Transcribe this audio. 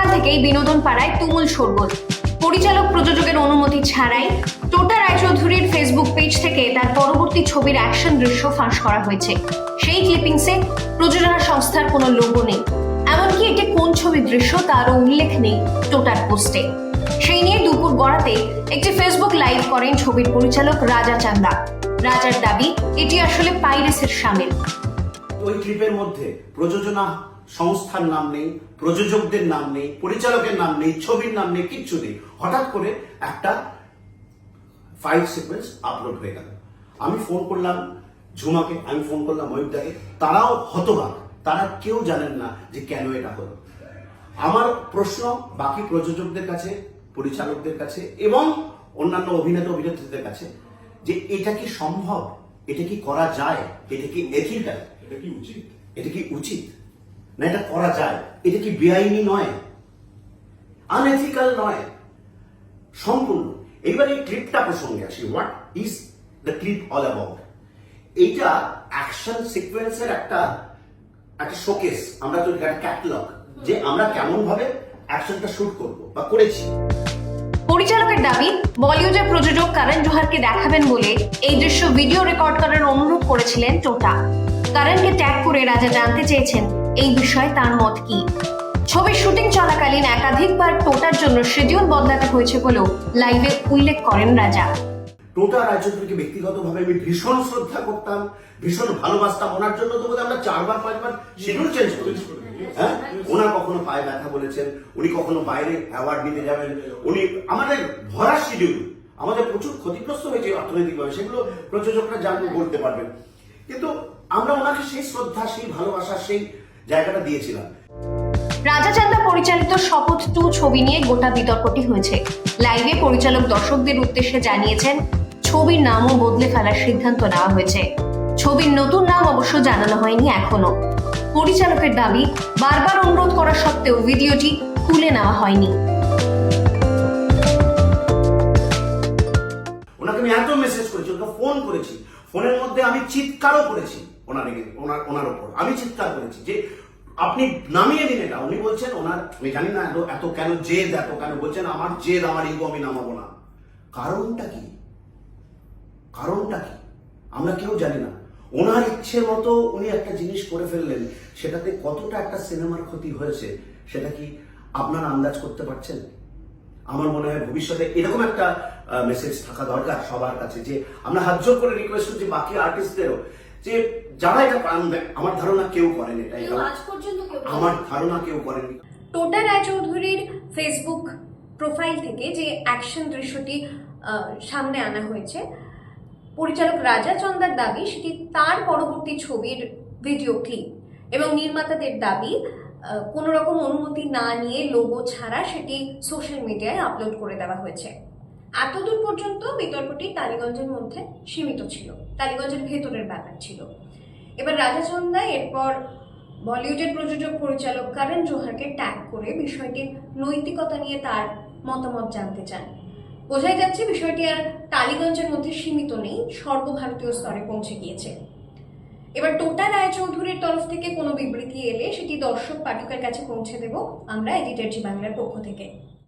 সকাল থেকেই বিনোদন পাড়ায় তুমুল শোরগোল। পরিচালক প্রযোজকের অনুমতি ছাড়াই টোটা রায়চৌধুরীর ফেসবুক পেজ থেকে তার পরবর্তী ছবির অ্যাকশন দৃশ্য ফাঁস করা হয়েছে। সেই ক্লিপিংসে প্রযোজনা সংস্থার কোনো লোগো নেই। এমনকি এটি কোন ছবির দৃশ্য তারও উল্লেখ নেই টোটার পোস্টে সেই নিয়ে দুপুর গড়াতে একটি ফেসবুক লাইভ করেন ছবির পরিচালক রাজা চান্দা। রাজার দাবি, এটি আসলে পাইরেসের সামিল। ওই ক্লিপের মধ্যে প্রযোজনা সংস্থার নাম নেই, প্রযোজকদের নাম নেই, পরিচালকের নাম নেই, ছবির নাম নেই, কিচ্ছু নেই। হঠাৎ করে একটা ফাইল সিকোয়েন্স আপলোড হয়ে গেল। আমি ফোন করলাম ঝুমাকে, আমি ফোন করলাম ময়ূরদাকে তারাও হতবাক। তারা কেউ জানেন না যে কেন এটা হলো। আমার প্রশ্ন বাকি প্রযোজকদের কাছে, পরিচালকদের কাছে এবং অন্যান্য অভিনেতা অভিনেত্রীদের কাছে যে এটা কি সম্ভব? এটা কি করা যায়? এটা কি এথিক্যাল এটা কি উচিত? এটা কি উচিত? না এটা করা যায়। এটা কি বেআইনি নয়? আনএথিক্যাল নয়। সম্পূর্ণ। এইবার এই ক্লিপটা প্রসঙ্গে আসি। What is the clip all about এইটা অ্যাকশন সিকোয়েন্সের একটা একটা শোকেস আমরা তো ক্যাটলগ যে আমরা কেমন ভাবে অ্যাকশনটা শুট করব বা করেছি। দাবি, বলিউডের প্রযোজক কারণ জোহারকে দেখাবেন বলে এই দৃশ্য ভিডিও রেকর্ড করার অনুরোধ করেছিলেন টোটা। কারণকে ট্যাগ করে রাজা জানতে চেয়েছেন, এই বিষয়ে তার মত কি? ছবির শুটিং চলাকালীন একাধিকবার টোটার জন্য শিডিউল বদলাতে হয়েছে বলেও লাইভে উল্লেখ করেন রাজা। টোটা রায়চৌধুরীকে ব্যক্তিগতভাবে আমি ভীষণ শ্রদ্ধা করতাম, ভীষণ ভালোবাসতাম। ওনার জন্য তো বোধহয় আমরা চারবার, পাঁচবার শিডিউল চেঞ্জ করেছি। হ্যাঁ? ওনার কখনো পায়ে ব্যথা বলেছেন, উনি কখনো বাইরে অ্যাওয়ার্ড নিতে যাবেন। উনি আমাদের ভরা শিডিউল আমাদের প্রচুর ক্ষতিগ্রস্ত হয়েছে অর্থনৈতিকভাবে, সেগুলো প্রযোজকরা জানবে বলতে পারবেন। কিন্তু আমরা ওনাকে সেই শ্রদ্ধা, সেই ভালোবাসা, সেই জায়গাটা দিয়েছিলাম। রাজা চান্দা পরিচালিত শপথ টু ছবি নিয়ে গোটা বিতর্কটি হয়েছে। লাইভে পরিচালক দর্শকদের উদ্দেশ্যে জানিয়েছেন ছবির নামও বদলে ফেলার সিদ্ধান্ত নেওয়া হয়েছে। ছবির নতুন নাম অবশ্য জানানো হয়নি এখনও। পরিচালকের দাবি, বারবার অনুরোধ করা সত্ত্বেও ভিডিওটি তুলে নেওয়া হয়নি। ওনাকে আমি এত মেসেজ করেছি ফোন করেছি। ফোনের মধ্যে আমি চিৎকারও করেছি ওনার ওনার ওনার ওপর আমি চিৎকার করেছি যে, আপনি নামিয়ে দিন এটা। উনি বলছেন, ওনার, আমি জানি না এত- এত কেন জেদ, এত কেন? বলছেন, আমার জেদ, আমার ইগো আমি নামাবো না। কারণটা কি? কারণটা কি? আমরা কেউ জানি না। ওনার ইচ্ছে মতো উনি একটা জিনিস করে ফেললেন সেটাতে কতটা একটা সিনেমার ক্ষতি হয়েছে সেটা কি আপনারা আন্দাজ করতে পারছেন? আমার মনে হয় ভবিষ্যতে এরকম একটা মেসেজ থাকা দরকার সবার কাছে যে আমরা হাত জোর করে রিকোয়েস্ট করছি বাকি আর্টিস্টদেরও যে যারা এটা পান আমার ধারণা কেউ করেন এটা আজ পর্যন্ত আমার ধারণা কেউ করেনি। টোটা রায়চৌধুরীর ফেসবুক প্রোফাইল থেকে যে অ্যাকশন দৃশ্যটি আহ, সামনে আনা হয়েছে পরিচালক রাজা চন্দার দাবি, সেটি তার পরবর্তী ছবির ভিডিও ক্লিপ। এবং নির্মাতাদের দাবি কোনো রকম অনুমতি না নিয়ে লোগো ছাড়া সেটি সোশ্যাল মিডিয়ায় আপলোড করে দেওয়া হয়েছে। এতদূর পর্যন্ত বিতর্কটি টালিগঞ্জের মধ্যে সীমিত ছিল। টালিগঞ্জের ভেতরের ব্যাপার ছিল। এবার রাজা চন্দা, এরপর বলিউডের প্রযোজক পরিচালক কারণ জোহারকে ট্যাগ করে বিষয়টির নৈতিকতা নিয়ে তার মতামত জানতে চান। বোঝাই যাচ্ছে বিষয়টি আর টালিগঞ্জের মধ্যে সীমিত নেই, সর্বভারতীয় স্তরে পৌঁছে গিয়েছে। এবার টোটা রায়চৌধুরীর তরফ থেকে কোনো বিবৃতি এলে সেটি দর্শক পাঠকের কাছে পৌঁছে দেব। আমরা এডিটার জি বাংলার পক্ষ থেকে।